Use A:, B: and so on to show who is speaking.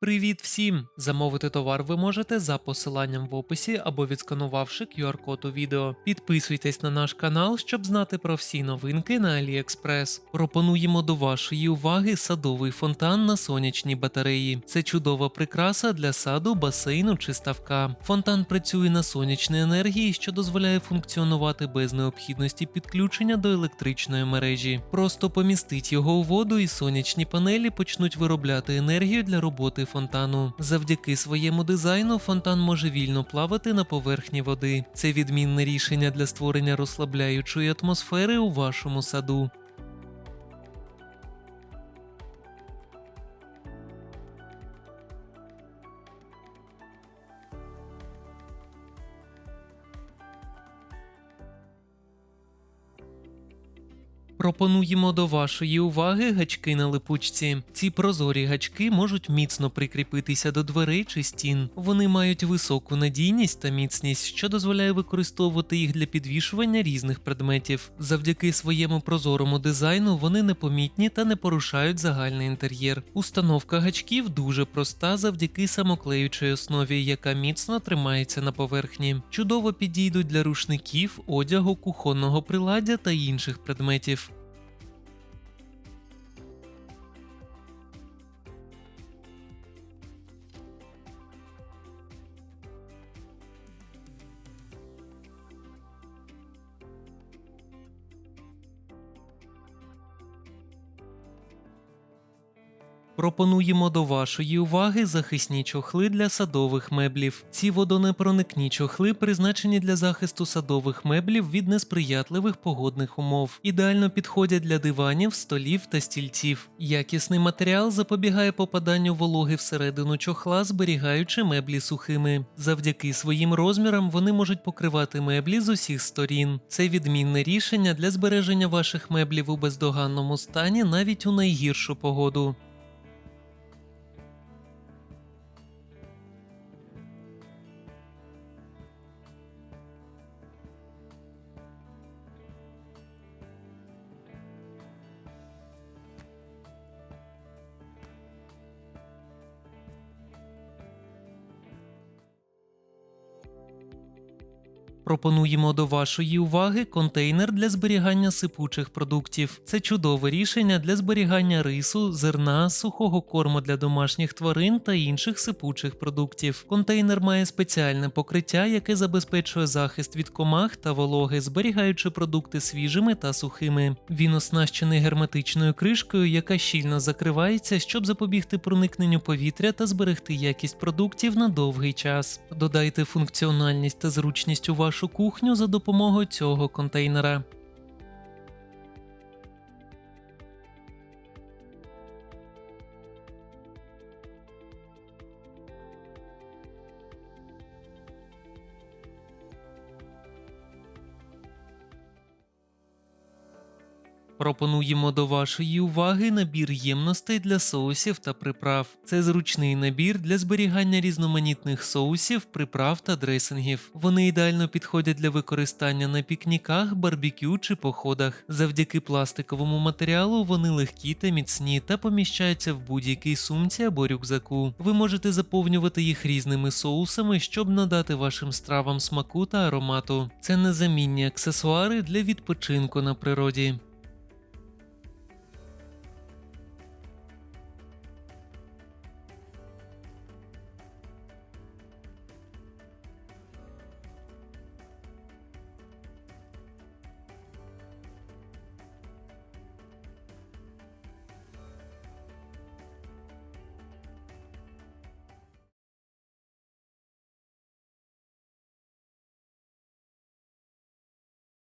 A: Привіт всім! Замовити товар ви можете за посиланням в описі або відсканувавши QR-код у відео. Підписуйтесь на наш канал, щоб знати про всі новинки на AliExpress. Пропонуємо до вашої уваги садовий фонтан на сонячній батареї. Це чудова прикраса для саду, басейну чи ставка. Фонтан працює на сонячній енергії, що дозволяє функціонувати без необхідності підключення до електричної мережі. Просто помістить його у воду, і сонячні панелі почнуть виробляти енергію для роботи фонтану. Завдяки своєму дизайну фонтан може вільно плавати на поверхні води. Це відмінне рішення для створення розслабляючої атмосфери у вашому саду. Пропонуємо до вашої уваги гачки на липучці. Ці прозорі гачки можуть міцно прикріпитися до дверей чи стін. Вони мають високу надійність та міцність, що дозволяє використовувати їх для підвішування різних предметів. Завдяки своєму прозорому дизайну вони непомітні та не порушають загальний інтер'єр. Установка гачків дуже проста завдяки самоклеючій основі, яка міцно тримається на поверхні. Чудово підійдуть для рушників, одягу, кухонного приладдя та інших предметів. Пропонуємо до вашої уваги захисні чохли для садових меблів. Ці водонепроникні чохли призначені для захисту садових меблів від несприятливих погодних умов. Ідеально підходять для диванів, столів та стільців. Якісний матеріал запобігає попаданню вологи всередину чохла, зберігаючи меблі сухими. Завдяки своїм розмірам вони можуть покривати меблі з усіх сторін. Це відмінне рішення для збереження ваших меблів у бездоганному стані навіть у найгіршу погоду. Пропонуємо до вашої уваги контейнер для зберігання сипучих продуктів. Це чудове рішення для зберігання рису, зерна, сухого корму для домашніх тварин та інших сипучих продуктів. Контейнер має спеціальне покриття, яке забезпечує захист від комах та вологи, зберігаючи продукти свіжими та сухими. Він оснащений герметичною кришкою, яка щільно закривається, щоб запобігти проникненню повітря та зберегти якість продуктів на довгий час. Додайте функціональність та зручність у вашу кухню за допомогою цього контейнера. Пропонуємо до вашої уваги набір ємностей для соусів та приправ. Це зручний набір для зберігання різноманітних соусів, приправ та дресингів. Вони ідеально підходять для використання на пікніках, барбекю чи походах. Завдяки пластиковому матеріалу вони легкі та міцні та поміщаються в будь-якій сумці або рюкзаку. Ви можете заповнювати їх різними соусами, щоб надати вашим стравам смаку та аромату. Це незамінні аксесуари для відпочинку на природі.